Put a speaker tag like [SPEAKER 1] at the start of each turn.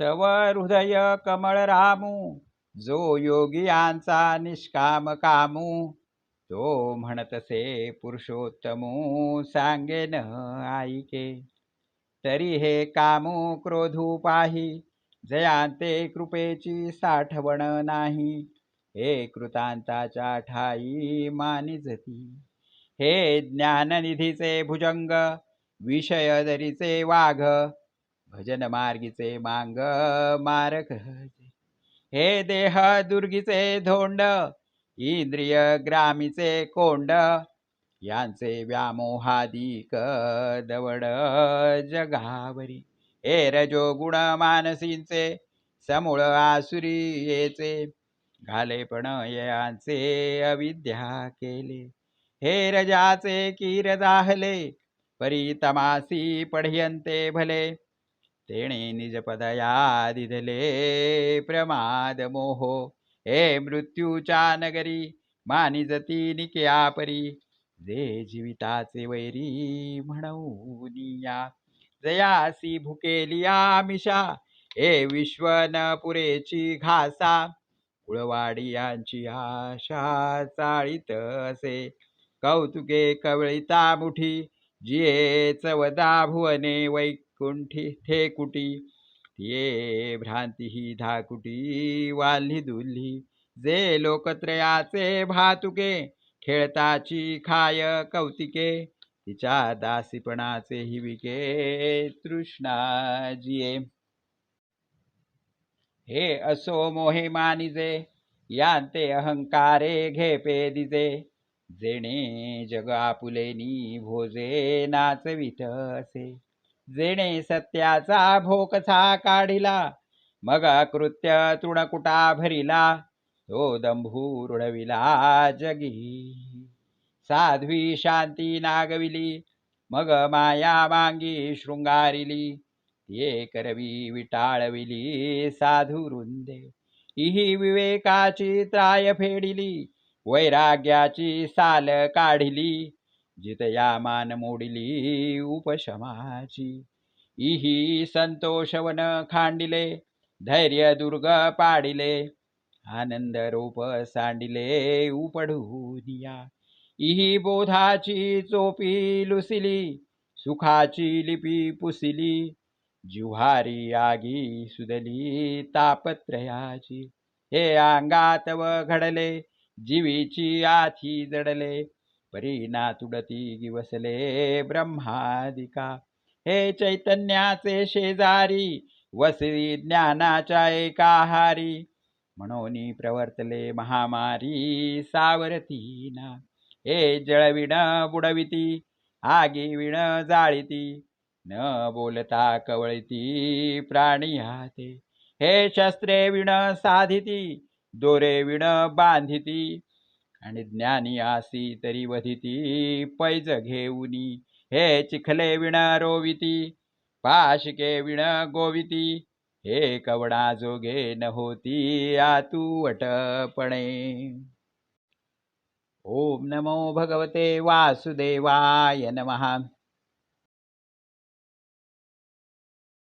[SPEAKER 1] तव हृदय कमळ रामू जो योगियांचा निष्काम कामू. तो म्हणतसे पुरुषोत्तमू सांगेन ऐके तरी हे कामू क्रोधू पाही जयांते कृपेची साठवण नाही. हे कृतांताच्या ठाई मानिजती. हे ज्ञाननिधीचे भुजंग विषय दरीचे वाघ भजन मार्गीचे मांग मारक हे देह दुर्गीचे धोंड इंद्रिय ग्रामीचे कोंड. यांचे व्यामोहादिक दवड जगावरी. हे रजो गुण मानसींचे समूळ आसुरी येचे. घालेपण यांचे अविद्या केले. हे रजाचे कीर जाहले परी तमासी पढयंते भले. तेणे निजपदया दिधले प्रमाद मोहो। हे मृत्यूच्या नगरी मानिजती निकया जे जीविताचे वैरी म्हणून जयासी भुकेलिया मिशा। हे विश्व न पुरेची घासा। कुळवाडियांची आशा चाळीत असे। कौतुके कवळिता मुठी। जिये चवदा भुवने वैकुंठी ठेकुटी ये भ्रांती ही धाकुटी वाल्ही दुल्ही. जे लोकत्रयाचे भातुके खेळताची खाय कौतिके. तिच्या दासीपणाचे हि विके जिये हे असो मोहे मानिजे यांते अहंकारे घेपे दिजे. जेणे जग आपुलेनी भोजे नाचवित असे. जेणे सत्याचा भोकसा काढिला मग कृत्य तृणकुटा भरिला तो दंभू रुढविला जगी. साध्वी शांती नागविली मग माया मांगी शृंगारिली ये करवी विटाळविली साधू रुंदे. इही विवेकाची त्राय फेडिली वैराग्याची साल काढिली जितया मान मोडिली उपशमाची. इही संतोषवन खांडिले धैर्य दुर्ग पाडिले आनंद रूप सांडिले उपडूनिया. इही बोधाची चोपी लुसिली सुखाची लिपी पुसिली जुहारी आगी सुदली तापत्रयाची. हे अंगात व घडले जीवीची आथी जडले परीना तुडती गिवसले ब्रह्मादिका. हे चैतन्याचे शेजारी वसरी ज्ञानाच्या एकाहारी. म्हणून प्रवर्तले महामारी सावरतीना. हे जळविण बुडविती आगी विण जाळीती. न बोलता कवळती प्राणी हाते. हे शस्त्रे विण साधिती दोरे विण बांधिती. आणि ज्ञानी आसी तरी वधिती पैज घेऊनी. हे चिखले विण रोविती पाशिके विण गोविती. हे कवडा जोगे न होती आतुवटपणे. ओम नमो भगवते वासुदेवाय नमः.